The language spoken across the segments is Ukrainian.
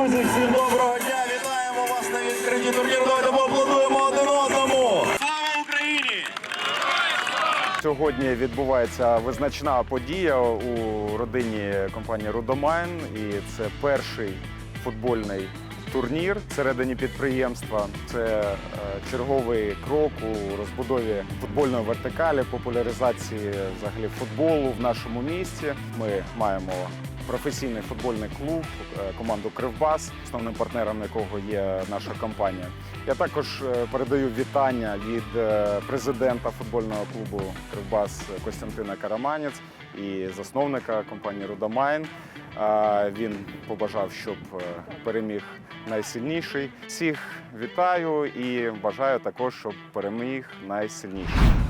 Друзі, всім доброго дня! Вітаємо вас на відкритті турніру. Давайте поаплодуємо один одному! Слава Україні! Сьогодні відбувається визначна подія у родині компанії Рудомайн, і це перший футбольний турнір всередині підприємства. Це е, черговий крок у розбудові футбольної вертикалі, популяризації взагалі футболу в нашому місті. Ми маємо професійний футбольний клуб, е, команду Кривбас, основним партнером якого є наша компанія. Я також е, передаю вітання від е, президента футбольного клубу Кривбас Костянтина Караманець і засновника компанії Рудомайн. Е, Він побажав, щоб переміг найсильніший. Всіх вітаю і бажаю також, щоб переміг найсильніший.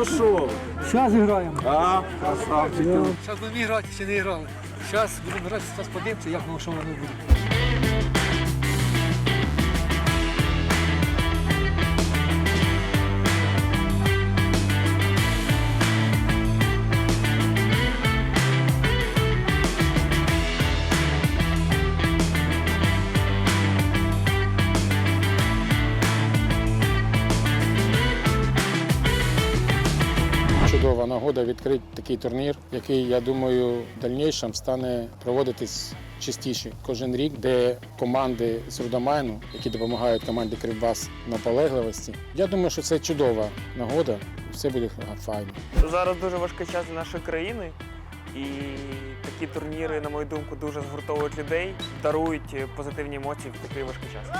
Ну що? Зараз граємо. А, красавчики. Зараз будемо грати, ще не грали. Зараз будемо грати, зараз подивимося, як воно що воно буде. Чудова нагода відкрити такий турнір, який, я думаю, в дальнішому стане проводитись частіше кожен рік, де команди з Рудомайну, які допомагають команді Кривбас наполегливості. Я думаю, що це чудова нагода, все буде файно. Зараз дуже важкий час для нашої країни, і такі турніри, на мою думку, дуже згуртовують людей, дарують позитивні емоції в такий важкий час.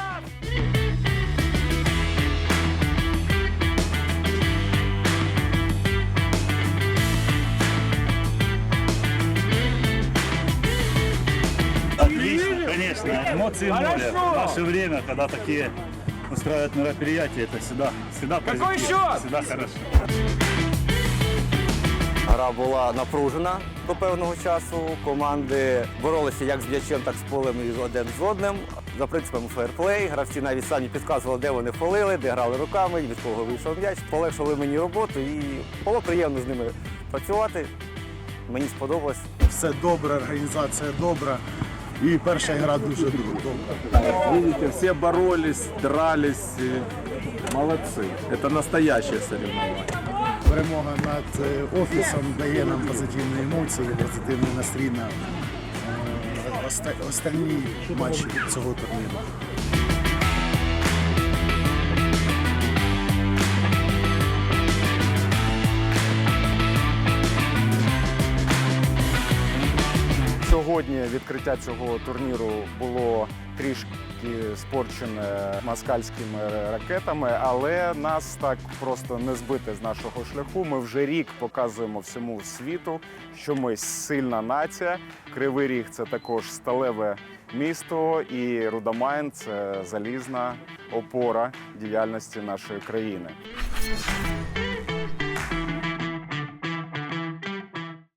Эмоции море. В наше время, когда такие устраивают мероприятия, это всегда, всегда позитив, всегда хорошо. Гра була напружена до певного часу. Команди боролися як з м'ячем, так з полем і один з одним. За принципом фейерплей. Гравці навіть самі підказували, де вони фолили, де грали руками, від кого вийшов м'яч. Полегшили мені роботу і було приємно з ними працювати. Мені сподобалось. Все добре, організація добра. І перша гра дуже добра. Видите, все боролись, дрались. Молодці. Это настоящее соревнование. Перемога над е, офісом дає нам позитивні емоції, позитивний настрій на е, останні матчі цього турніру. Сьогодні відкриття цього турніру було трішки спорчене москальськими ракетами, але нас так просто не збити з нашого шляху. Ми вже рік показуємо всьому світу, що ми сильна нація. Кривий Ріг це також сталеве місто, і Рудомайн це залізна опора діяльності нашої країни.